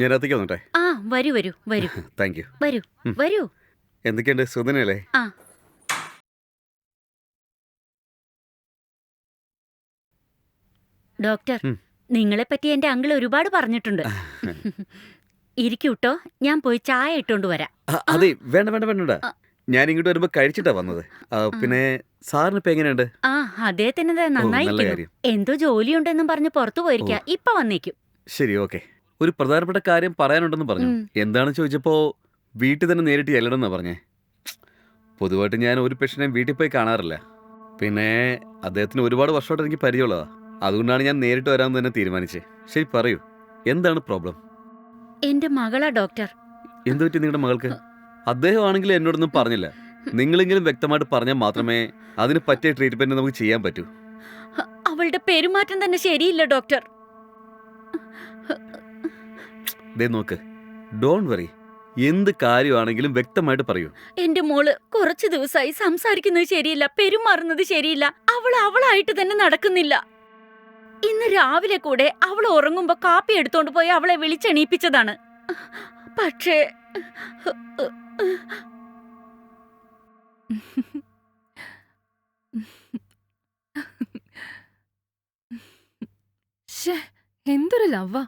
ഞാൻ അകത്തേക്ക് വന്നോട്ടെ. ആ വരൂ വരൂ വരൂ. താങ്ക് യു വരൂ. വരൂ. എന്തൊക്കെയുണ്ട്? സുധനല്ലേ ആ. ഡോക്ടർ നിങ്ങളെ പറ്റി എന്റെ അങ്കിൾ ഒരുപാട് പറഞ്ഞിട്ടുണ്ട്. ഇരിക്കൂട്ടോ ഞാൻ പോയി ചായ ഇട്ടോണ്ട് വരാം. അതെ വേണ്ട വേണ്ട വേണ്ട. ഞാൻ ഇങ്ങോട്ട് വരുമ്പോ കഴിച്ചിട്ടാ വന്നത്. പിന്നെ സാറിന് ഇപ്പൊ എങ്ങനെയുണ്ട്? ആ അദ്ദേഹത്തിന് തന്നെ കാര്യം. എന്തോ ജോലിയുണ്ടെന്നും പറഞ്ഞ് പുറത്തു പോയിരിക്കാ. ഇപ്പൊ വന്നേക്കും. ശരി ഓക്കെ. ഒരു പ്രധാനപ്പെട്ട കാര്യം പറയാനുണ്ടെന്ന് പറഞ്ഞു. എന്താണ് എന്താണെന്ന് ചോദിച്ചപ്പോ വീട്ടിൽ തന്നെ നേരിട്ട് ചെല്ലണമെന്നാ പറഞ്ഞേ. പൊതുവായിട്ട് ഞാൻ ഒരു പേഷ്യനെ വീട്ടിൽ പോയി കാണാറില്ല. പിന്നെ അദ്ദേഹത്തിന് ഒരുപാട് വർഷമായിട്ട് എനിക്ക് പരിചയമുള്ളതാ. അതുകൊണ്ടാണ് ഞാൻ നേരിട്ട് വരാമെന്ന് തന്നെ തീരുമാനിച്ചത് ശരി പറയൂ. എന്താണ് പ്രോബ്ലം എന്റെ മകളാ ഡോക്ടർ എന്ത് പറ്റി നിങ്ങളുടെ മകൾക്ക്? അദ്ദേഹം ആണെങ്കിലും എന്നോടൊന്നും പറഞ്ഞില്ല. നിങ്ങളെങ്കിലും വ്യക്തമായിട്ട് പറഞ്ഞാൽ മാത്രമേ അതിന് പറ്റിയ ട്രീറ്റ്മെന്റ് നമുക്ക് ചെയ്യാൻ പറ്റൂ. അവളുടെ പെരുമാറ്റം തന്നെ ശരിയില്ല ഡോക്ടർ ദേ നോക്ക്. ഡോൺ വറി എന്ത് കാര്യമാണെങ്കിലും വ്യക്തമായിട്ട് പറയൂ. എന്റെ മോൾ കുറച്ചു ദിവസമായി സംസാരിക്കുന്നത് ശരിയില്ല പെരുമാറുന്നത് ശരിയില്ല. അവൾ അവളായിട്ട് തന്നെ നടക്കുന്നില്ല. ഇന്ന് രാവിലെ കൂടെ അവൾ ഉറങ്ങുമ്പോ കാപ്പി എടുത്തോണ്ട് പോയി അവളെ വിളിച്ചെണീപ്പിച്ചതാണ്. പക്ഷേ എന്തൊരു ലവ്വ.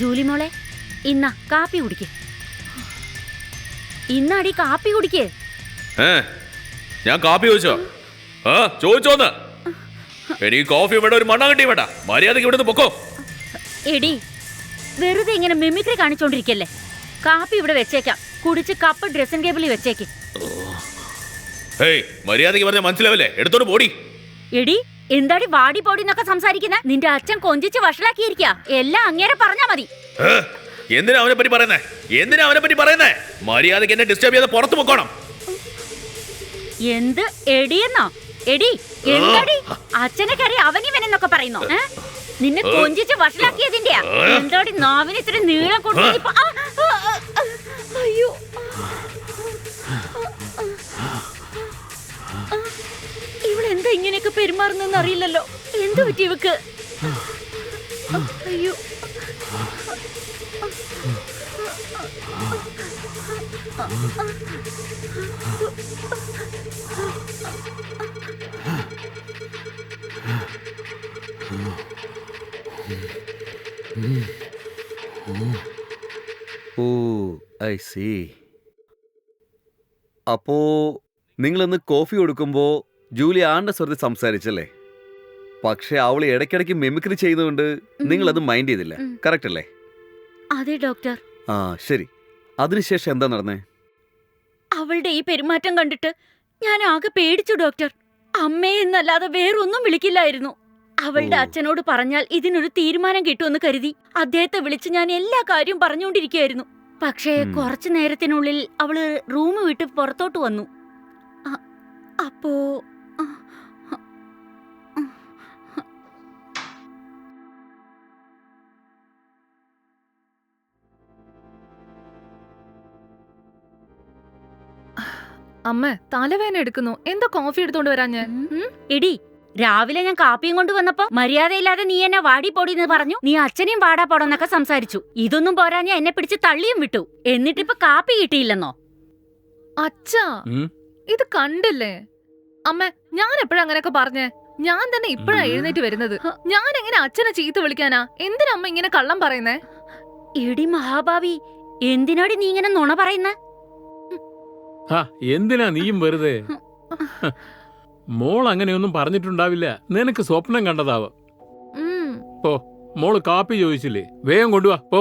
ജൂലി മോളെ ഇന്ന കാപ്പി കുടിക്ക്. ഇന്നാടി കാപ്പി കുടിക്ക്. ഞാൻ കാപ്പി ചോദിച്ചോ ആ ചോദിച്ചോന്ന്. എടി കോഫി വേണ്ട ഒരു മണ്ണ കിട്ടി വേണ്ട. മര്യാദയ്ക്ക് ഇവിടുന്ന് പൊക്കോ. എടി വെറുതെ ഇങ്ങനെ മിമിക്രി കാണിച്ചോണ്ടിരിക്കല്ലേ? കാപ്പി ഇവിടെ വെച്ചേക്കാം. കുടിച്ച് കപ്പ് ഡ്രസ്സിംഗ് ടേബിളിൽ വെച്ചേക്ക്. ഹേയ് മര്യാദയ്ക്ക് പറഞ്ഞ മനസ്സിലാവില്ലേ? എടുത്തോണ്ട് പോടി. എടി എന്താടി വാടി പോടി എന്നൊക്കെ സംസാരിക്കുന്ന? നിന്റെ അച്ഛൻ കൊഞ്ചിച്ച് വഷളാക്കിയിരിക്കാ. എല്ലാം അങ്ങേരെ പറഞ്ഞാ മതി. എന്തിനാ അവനെ പറ്റി പറയുന്നേ? എന്തിനാ അവനെ പറ്റി പറയുന്നേ? മര്യാദയ്ക്ക് എന്നെ ഡിസ്റ്റർബ് ചെയ്യാതെ പുറത്തു പൊക്കോണം. എന്ത് എടിയെന്നോ? എടി എന്താടി? അച്ഛനെ കറി അവനിവനെന്നൊക്കെ പറയുന്നോ? നിന്നെ കൊഞ്ചിച്ച് വഷളാക്കിയതിന്റെയാ? എന്താടി നാവിന് ഇത്ര നീളം കൊടുത്തു അയ്യോ. പെരുമാറുന്നെന്ന് അറിയില്ലല്ലോ. എന്തു പറ്റി ഇവക്ക്? അയ്യോ. Oh I see. അപ്പോ നിങ്ങളിന്ന് കോഫി കൊടുക്കുമ്പോ ജൂലി ആണ്ട സ്വരത്തിൽ സംസാരിച്ചല്ലേ? പക്ഷെ അവൾ ഇടയ്ക്കിടയ്ക്ക് മെമിക്രി ചെയ്യുന്നതുകൊണ്ട് നിങ്ങൾ അത് മൈൻഡ് ചെയ്തില്ല. കറക്റ്റ് അല്ലേ? അതെ ഡോക്ടർ ആ ശരി. അതിനുശേഷം എന്താ നടന്നേ? അവളുടെ ഈ പെരുമാറ്റം കണ്ടിട്ട് ഞാൻ ആകെ പേടിച്ചു ഡോക്ടർ അമ്മേ എന്നല്ലാതെ വേറൊന്നും വിളിക്കില്ലായിരുന്നു. അവളുടെ അച്ഛനോട് പറഞ്ഞാൽ ഇതിനൊരു തീരുമാനം കിട്ടുമെന്ന് കരുതി അദ്ദേഹത്തെ വിളിച്ച് ഞാൻ എല്ലാ കാര്യവും പറഞ്ഞുകൊണ്ടിരിക്കുകയായിരുന്നു. പക്ഷേ. കുറച്ചു നേരത്തിനുള്ളിൽ അവൾ റൂം വിട്ട് പുറത്തോട്ട് വന്നു. അപ്പോ അമ്മ തലവേന എടുക്കുന്നു. എന്താ കോഫി എടുത്തോണ്ട് വരാൻ ഞാൻ എടി രാവിലെ ഞാൻ കാപ്പിയും കൊണ്ട് വന്നപ്പോ മര്യാദയില്ലാതെ നീ എന്നെ വാടി പൊടിന്ന് പറഞ്ഞു. നീ അച്ഛനെയും വാടാ പോടന്നൊക്കെ സംസാരിച്ചു. ഇതൊന്നും പോരാഞ്ഞ എന്നെ പിടിച്ച് തള്ളിയും വിട്ടു. എന്നിട്ടിപ്പൊ കാപ്പി കിട്ടിയില്ലെന്നോ? അച്ഛാ ഇത് കണ്ടില്ലേ? അമ്മ ഞാൻ എപ്പോഴാ അങ്ങനെയൊക്കെ പറഞ്ഞേ? ഞാൻ തന്നെ ഇപ്പഴാ എഴുന്നേറ്റ് വരുന്നത്. ഞാൻ എങ്ങനെ അച്ഛനെ ചീത്ത വിളിക്കാനാ? എന്തിനാ അമ്മ ഇങ്ങനെ കള്ളം പറയുന്നേ? എടി മഹാഭാവി എന്തിനാടി നീ ഇങ്ങനെ നുണ പറയുന്ന? ഹാ എന്തിനാ നീയും വെറുതെ? മോൾ അങ്ങനെയൊന്നും പറഞ്ഞിട്ടുണ്ടാവില്ല. നിനക്ക് സ്വപ്നം കണ്ടതാവും. ഉം, മോൾ കാപ്പി ചോദിച്ചില്ലേ? വേഗം കൊണ്ടുവാ പോ.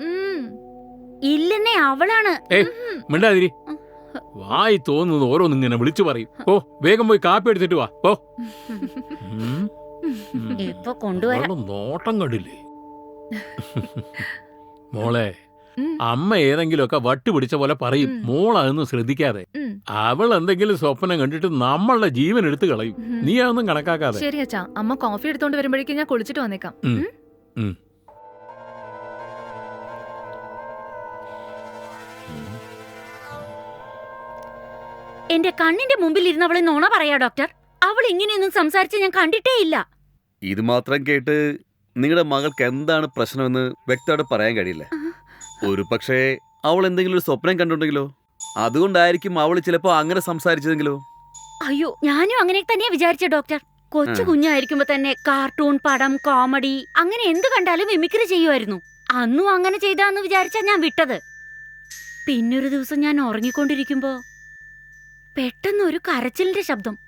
ഉം, ഇല്ലെന്നേ അവളാണ്. ഏയ് മിണ്ടാതിരി. വായി തോന്നുന്നത് ഓരോന്ന് ഇങ്ങനെ വിളിച്ചു പറയും. ഓ വേഗം പോയി കാപ്പി എടുത്തിട്ട് വാ പോ. ഉം. ഉം. ഇപ്പൊ കൊണ്ടുവരാം. അവളുടെ നോട്ടം കണ്ടില്ലേ? മോളെ ഉം, അമ്മ ഏതെങ്കിലുമൊക്കെ വട്ട് പിടിച്ച പോലെ പറയും ഉം. മോൾ അതൊന്നും ശ്രദ്ധിക്കാതെ ഉം, അവൾ എന്തെങ്കിലും സ്വപ്നം കണ്ടിട്ട് നമ്മളുടെ ജീവൻ എടുത്തു കളയും ഉം. നീ അതൊന്നും കണക്കാക്കാതെ ശരി അച്ഛാ അമ്മ കോഫി എടുത്തോണ്ട് വരുമ്പോഴേക്കും ഞാൻ കുളിച്ചിട്ട് വന്നേക്കാം ഉം. ഉം? ഉം. എന്റെ കണ്ണിന്റെ മുമ്പിൽ ഇരുന്ന് അവളെ നോണ പറയാ ഡോക്ടർ അവൾ ഇങ്ങനെയൊന്നും സംസാരിച്ച് ഞാൻ കണ്ടിട്ടേ ഇല്ല ഇത് മാത്രം കേട്ട് നിങ്ങളുടെ മകൾക്ക് എന്താണ് പ്രശ്നമെന്ന് വ്യക്തമായിട്ട് പറയാൻ കഴിയില്ല ഒരു പക്ഷേ അവൾ എന്തെങ്കിലും ഒരു സ്വപ്നം കണ്ടുണ്ടെങ്കിലോ അതുകൊണ്ടായിരിക്കും അവൾ ചിലപ്പോ അങ്ങനെ സംസാരിച്ചതെങ്കിലോ? അയ്യോ ഞാനും അങ്ങനെ തന്നെയാ വിചാരിച്ച ഡോക്ടർ. കൊച്ചു. കുഞ്ഞായിരിക്കുമ്പോ തന്നെ കാർട്ടൂൺ പടം കോമഡി അങ്ങനെ എന്ത് കണ്ടാലും മിമിക്രി ചെയ്യുമായിരുന്നു. അന്നും അങ്ങനെ ചെയ്താന്ന് വിചാരിച്ചാ ഞാൻ വിട്ടത്. പിന്നൊരു ദിവസം ഞാൻ ഉറങ്ങിക്കൊണ്ടിരിക്കുമ്പോ പെട്ടെന്ന് ഒരു കരച്ചിലിന്റെ ശബ്ദം.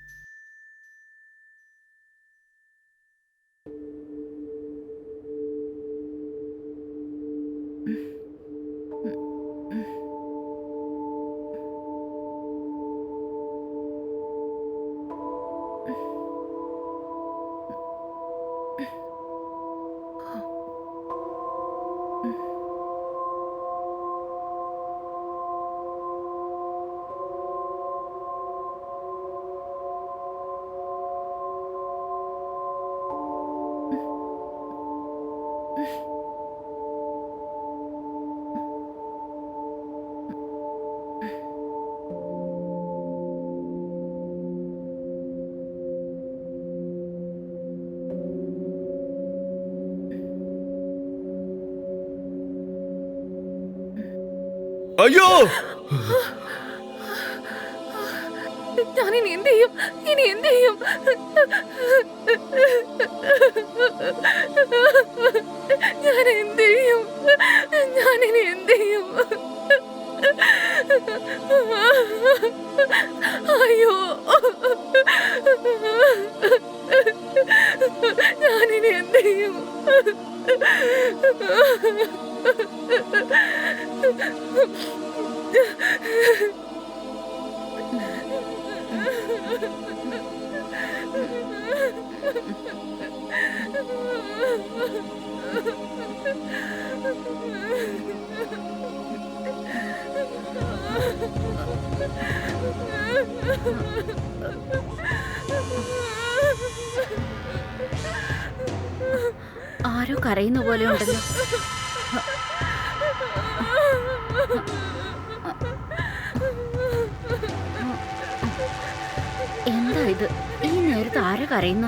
അയ്യോ! ഞാനിനി എന്ത് ചെയ്യും? ഇനി എന്ത് ചെയ്യും? ഞാനിനി എന്ത് ചെയ്യും ആരോ കരയുന്ന പോലെ ഉണ്ടല്ലോ. എന്താ ഇത്? ഈ നേരത്ത് ആരാ കരയുന്ന?